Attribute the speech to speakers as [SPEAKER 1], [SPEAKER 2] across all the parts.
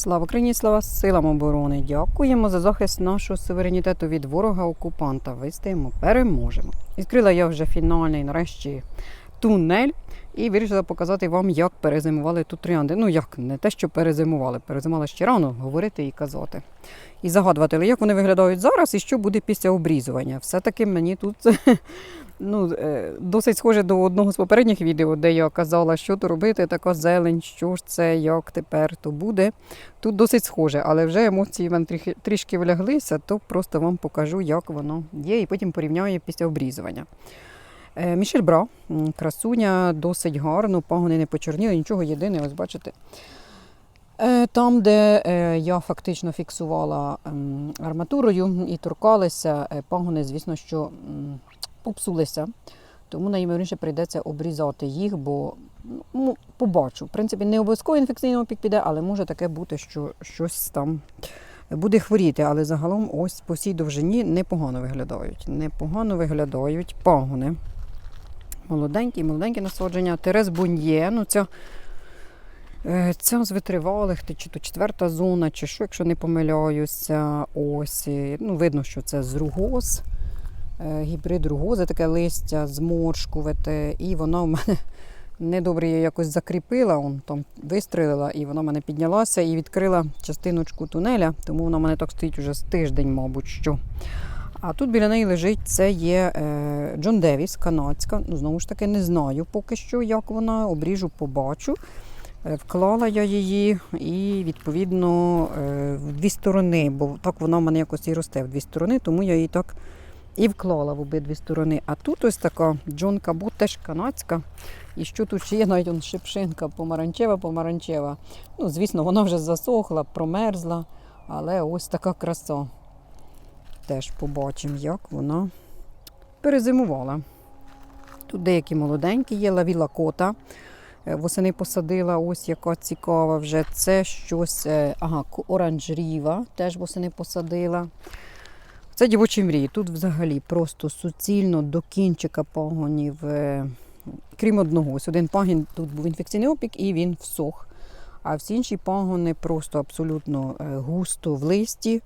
[SPEAKER 1] Слава Україні, слава силам оборони! Дякуємо за захист нашого суверенітету від ворога-окупанта. Вистоїмо, переможемо. Відкрила я вже фінальний, нарешті, тунель і вирішила показати вам, як перезимували тут троянди. Ну як не те, що перезимували, перезимували ще рано говорити і казати. І загадувати, як вони виглядають зараз і що буде після обрізування. Все-таки мені тут ну, е, досить схоже до одного з попередніх відео, де я казала, що то робити, така зелень, що ж це, як тепер то буде. Тут досить схоже, але вже емоції в мене трішки, вляглися, то просто вам покажу, як воно є, і потім порівняю після обрізування. Е, Мішель Бра, красуня, досить гарно, пагони не почорніли, нічого єдине, ось бачите. Е, Там, де я фактично фіксувала арматурою і торкалися, е, пагони, звісно, що попсулися. Тому найімовірніше прийдеться обрізати їх, бо ну, побачу. В принципі, не обов'язково інфекційний опік піде, але може таке бути, що щось там буде хворіти. Але загалом ось по всій довжині непогано виглядають. Непогано виглядають пагони. Молоденькі, молоденькі насадження. Терес Буньє, ну ця, е, ця з витривалих, чи то четверта зона, чи що, якщо не помиляюся. Ось, ну, видно, що це з ругоз. Е, гібрид ругози, таке листя зморшкувате, і воно в мене недобре її якось закріпила, он там вистрелила, і вона в мене піднялася і відкрила частиночку тунеля, тому вона в мене так стоїть уже з тиждень, мабуть. що. А тут біля неї лежить це є е, Джон Девіс, канадська. Ну, знову ж таки, не знаю поки що, як вона, обріжу, побачу. Е, Вклала я її і, відповідно, е, в дві сторони, бо так вона в мене якось і росте в дві сторони, тому я її так і вклала в обидві сторони. А тут ось така Джон Кабут, теж канадська. І що тут ще є, навіть шипшинка помаранчева, помаранчева. Ну, звісно, вона вже засохла, промерзла, але ось така краса. Теж побачимо, як вона перезимувала. Тут деякі молоденькі є, лавіла кота. Е, Восени посадила, ось яка цікава вже. Це щось, е, ага, оранжріва, теж восени посадила. Це дівочі мрії. Тут взагалі просто суцільно до кінчика пагонів, е, крім одного. Ось один пагін тут був інфекційний опік і він всох. А всі інші пагони просто абсолютно е, густо в листі.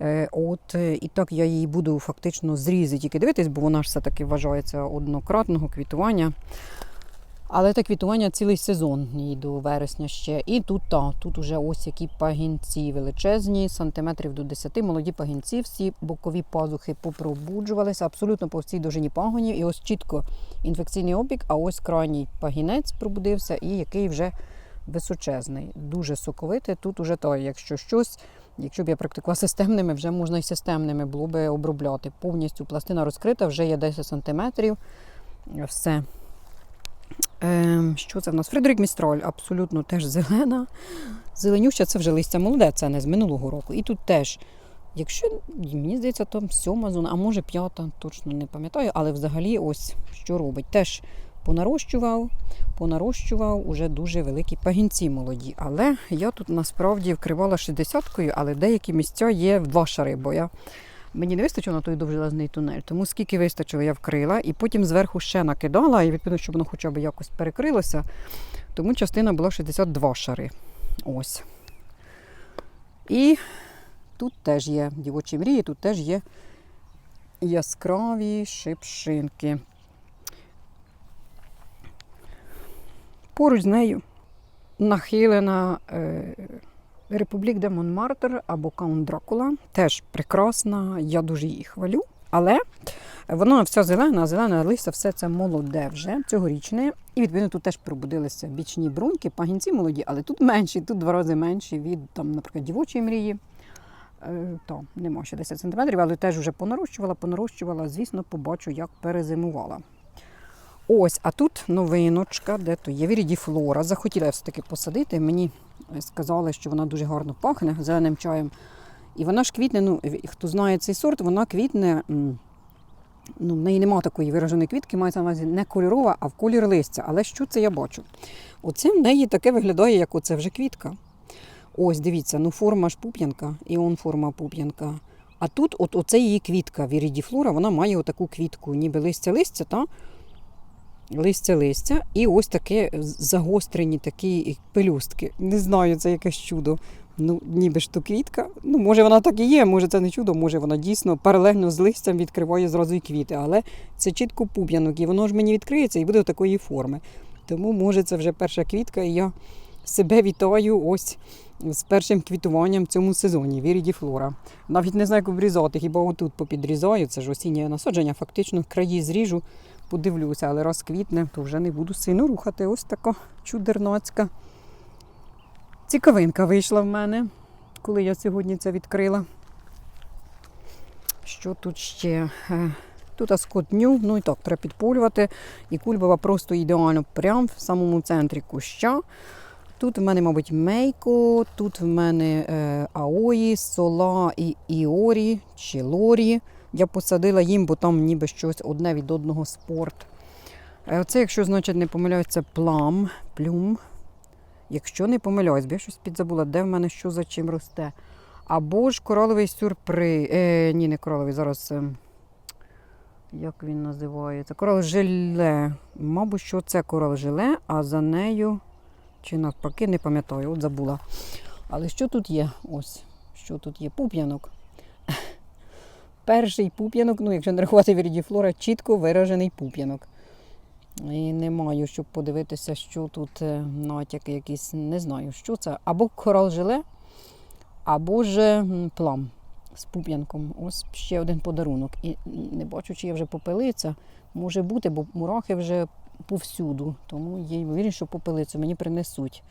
[SPEAKER 1] Е, От, і так я її буду фактично зрізати, тільки дивитись, бо вона ж все-таки вважається однократного квітування. Але це квітування цілий сезон їй до вересня ще. І тут та, тут уже ось які пагінці величезні, сантиметрів до 10, молоді пагінці, всі бокові пазухи попробуджувалися абсолютно по всій довжині пагонів. І ось чітко інфекційний опік, а ось крайній пагінець пробудився, і який вже височезний. Дуже соковитий. Тут уже то, якщо щось, якщо б я практикувала системними, вже можна і системними було би обробляти. Повністю пластина розкрита, вже є 10 сантиметрів. Все. Ем, що це в нас? Фредерик Містраль, абсолютно теж зелена. Зеленюща це вже листя молоде, це не з минулого року. І тут теж, якщо мені здається, там сьома зона, а може п'ята, точно не пам'ятаю, але взагалі ось що робить. Теж понарощував, понарощував уже дуже великі пагінці молоді. Але я тут насправді вкривала 60-кою, але деякі місця є в два шари, бо я Мені не вистачило на той довжелезний тунель, тому скільки вистачило, я вкрила, і потім зверху ще накидала, і відповідно, щоб воно хоча б якось перекрилося. Тому частина була 62 шари. Ось. І тут теж є дівочі мрії, тут теж є яскраві шипшинки. Поруч з нею нахилена. Е- Републік де Монмартр або Каунт Дракула теж прекрасна, я дуже її хвалю. Але вона вся зелена, зелена листя, все це молоде вже, цьогорічне. І відповідно тут теж пробудилися бічні бруньки, пагінці молоді, але тут менші, тут два рази менші від, там, наприклад, дівочої мрії. Е, то нема ще 10 см, але теж вже понарощувала, понарощувала, звісно, побачу, як перезимувала. Ось, а тут новиночка, де то є Вірідіфлора. Захотіла я все-таки посадити. Мені сказали, що вона дуже гарно пахне зеленим чаєм. І вона ж квітне, ну, хто знає цей сорт, вона квітне. Ну, в неї немає такої вираженої квітки, мається на увазі не кольорова, а в колір листя. Але що це я бачу? Оце в неї таке виглядає, як оце вже квітка. Ось, дивіться, ну форма ж пуп'янка, і он форма пуп'янка. А тут, от оце її квітка, Вірідіфлора, вона має отаку квітку, ніби листя-листя, та листя-листя, і ось таке загострені такі пелюстки. Не знаю, це якесь чудо. Ну, ніби ж то квітка. Ну, може, вона так і є, може це не чудо, може вона дійсно паралельно з листям відкриває зразу і квіти. Але це чітко пуп'янок, і воно ж мені відкриється і буде такої форми. Тому, може, це вже перша квітка, і я себе вітаю ось з першим квітуванням в цьому сезоні Віріді Флора. Навіть не знаю, як обрізати, хіба отут попідрізаю, це ж осіннє насадження, фактично краї зріжу, подивлюся, але раз квітне, то вже не буду сильно рухати. Ось така чудернацька. Цікавинка вийшла в мене, коли я сьогодні це відкрила. Що тут ще? Е, Тут аскотню, ну і так, треба підпулювати. І кульбова просто ідеально прямо в самому центрі куща. Тут в мене, мабуть, мейко, тут в мене е, аої, сола і іорі чи лорі. Я посадила їм, бо там ніби щось одне від одного спорт. Е, Оце, якщо, значить, не помиляюсь, це плам, плюм. Якщо не помиляюсь, я щось підзабула, де в мене що за чим росте. Або ж кораловий сюрприз. Е, ні, не кораловий, зараз. Е, як він називається? Корал желе. Мабуть, що це корал желе, а за нею, чи навпаки, не пам'ятаю, от забула. Але що тут є? Ось, що тут є? Пуп'янок. Перший пуп'янок, ну, якщо не рахувати Вірідіфлора, чітко виражений пуп'янок. І не маю, щоб подивитися, що тут е, натяки якісь, не знаю, що це. Або корал желе, або ж плам з пуп'янком. Ось ще один подарунок. І не бачу, чи я вже попелиця. Може бути, бо мурахи вже повсюду. Тому є ймовірність, що попелицю мені принесуть.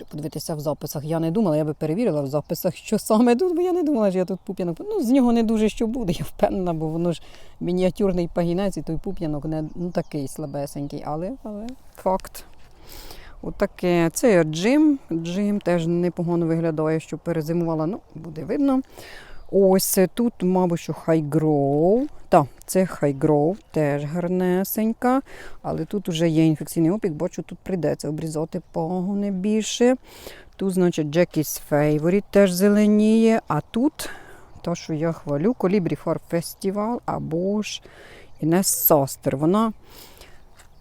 [SPEAKER 1] Треба подивитися в записах. Я не думала, я би перевірила в записах, що саме тут, бо я не думала, що я тут пуп'янок. Ну, з нього не дуже що буде, я впевнена, бо воно ж мініатюрний пагінець, і той пуп'янок не ну, такий слабесенький, але, але факт. Отаке. Це джим. Джим теж непогано виглядає, що перезимувала. Ну, буде видно. Ось тут, мабуть, що хайгроу. Так, це хайгроу, теж гарнесенька. Але тут вже є інфекційний опік, бачу, тут прийдеться обрізати пагони більше. Тут, значить, Jackie's Favorite теж зеленіє. А тут, то, що я хвалю, Colibri Farm Festival або ж Інес Состер. Вона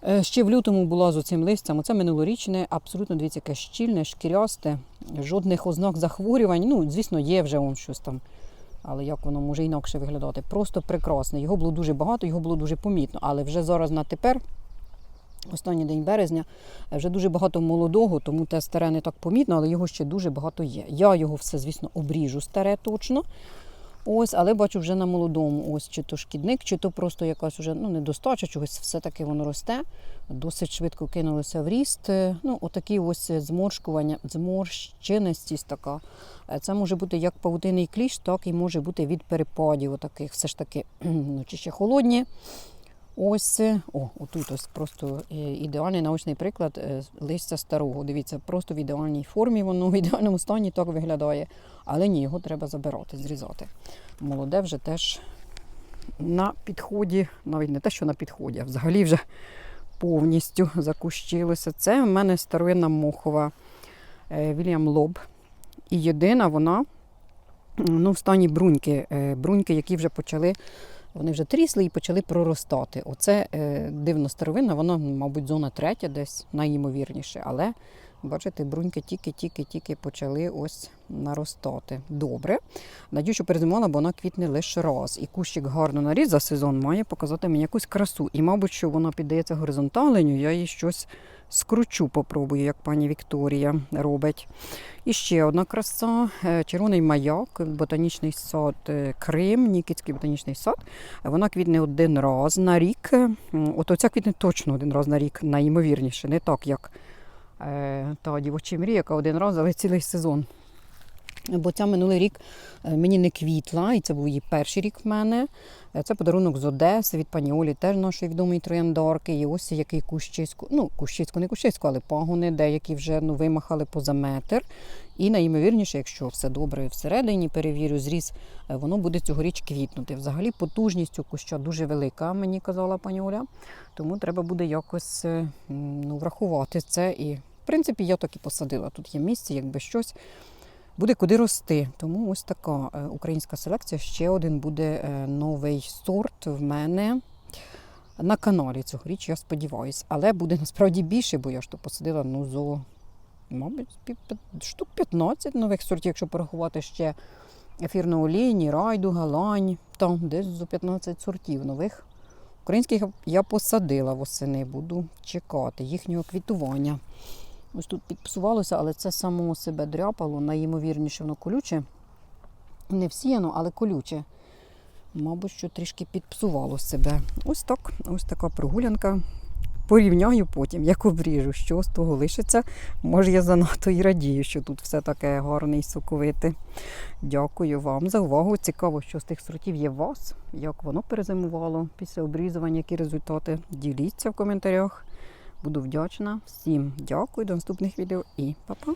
[SPEAKER 1] Е, Ще в лютому була з оцим листям. Оце минулорічне, абсолютно дивіться, яке щільне, шкірясте, жодних ознак захворювань. Ну, звісно, є вже он щось там. Але як воно може інакше виглядати? Просто прекрасне. Його було дуже багато, його було дуже помітно. Але вже зараз на тепер, останній день березня, вже дуже багато молодого, тому те старе не так помітно, але його ще дуже багато є. Я його все, звісно, обріжу старе точно. Ось, але бачу вже на молодому. Ось чи то шкідник, чи то просто якась уже ну, недостача чогось, все-таки воно росте. Досить швидко кинулося в ріст. Ну, отакі ось зморшкування, зморщеністість така. Е, Це може бути як павутинний кліщ, так і може бути від перепадів. Отаких все ж таки ну, чи ще холодні. Ось, о, отут ось просто е, ідеальний научний приклад е, листя старого. Дивіться, просто в ідеальній формі, воно в ідеальному стані так виглядає. Але ні, його треба забирати, зрізати. Молоде вже теж на підході, навіть не те, що на підході, а взагалі вже повністю закущилося. Це в мене старовинна мохова е, Вільям Лоб. І єдина вона ну, в стані бруньки. Бруньки, які вже почали, вони вже трісли і почали проростати. Оце е, дивно старовинна, вона, мабуть, зона третя десь найімовірніше. Але бачите, бруньки тільки-тільки-тільки почали ось наростати. Добре. Надію, що перезимувала, бо вона квітне лише раз. І кущик гарно наріс за сезон має показати мені якусь красу. І, мабуть, що вона піддається горизонталенню, я її щось скручу, попробую, як пані Вікторія робить. І ще одна краса. е, Червоний маяк, ботанічний сад е, Крим, Нікітський ботанічний сад. Вона квітне один раз на рік. От оця квітне точно один раз на рік, найімовірніше, не так, як та дівочі мрія, яка один раз, але цілий сезон. Бо ця минулий рік е, мені не квітла, і це був її перший рік в мене. Е, Це подарунок з Одеси від пані Олі, теж нашої відомої трояндарки. І ось який кущиську, ну, кущиську, не кущиську, але пагони, деякі вже ну, вимахали поза метр. І найімовірніше, якщо все добре всередині, перевірю, зріс, е, воно буде цьогоріч квітнути. Взагалі потужність у куща дуже велика, мені казала пані Оля. Тому треба буде якось е, ну, врахувати це. І, принципі, я так і посадила. Тут є місце, якби щось буде куди рости. Тому ось така е, українська селекція. Ще один буде е, новий сорт в мене на каналі цьогоріч, я сподіваюся. Але буде насправді більше, бо я ж то посадила ну, зо мабуть, штук 15 нових сортів, якщо порахувати ще ефірну олійні, райду, галань. Там десь зо 15 сортів нових. Українських я посадила восени, буду чекати їхнього квітування. Ось тут підпсувалося, але це само себе дряпало, найімовірніше воно колюче. Не всіяно, але колюче. Мабуть, що трішки підпсувало себе. Ось так, ось така прогулянка. Порівняю потім, як обріжу, що з того лишиться. Може, я занадто і радію, що тут все таке гарне і соковите. Дякую вам за увагу. Цікаво, що з тих сортів є вас, як воно перезимувало після обрізування, які результати. Діліться в коментарях. Буду вдячна. Всім дякую, до наступних відео і па-па!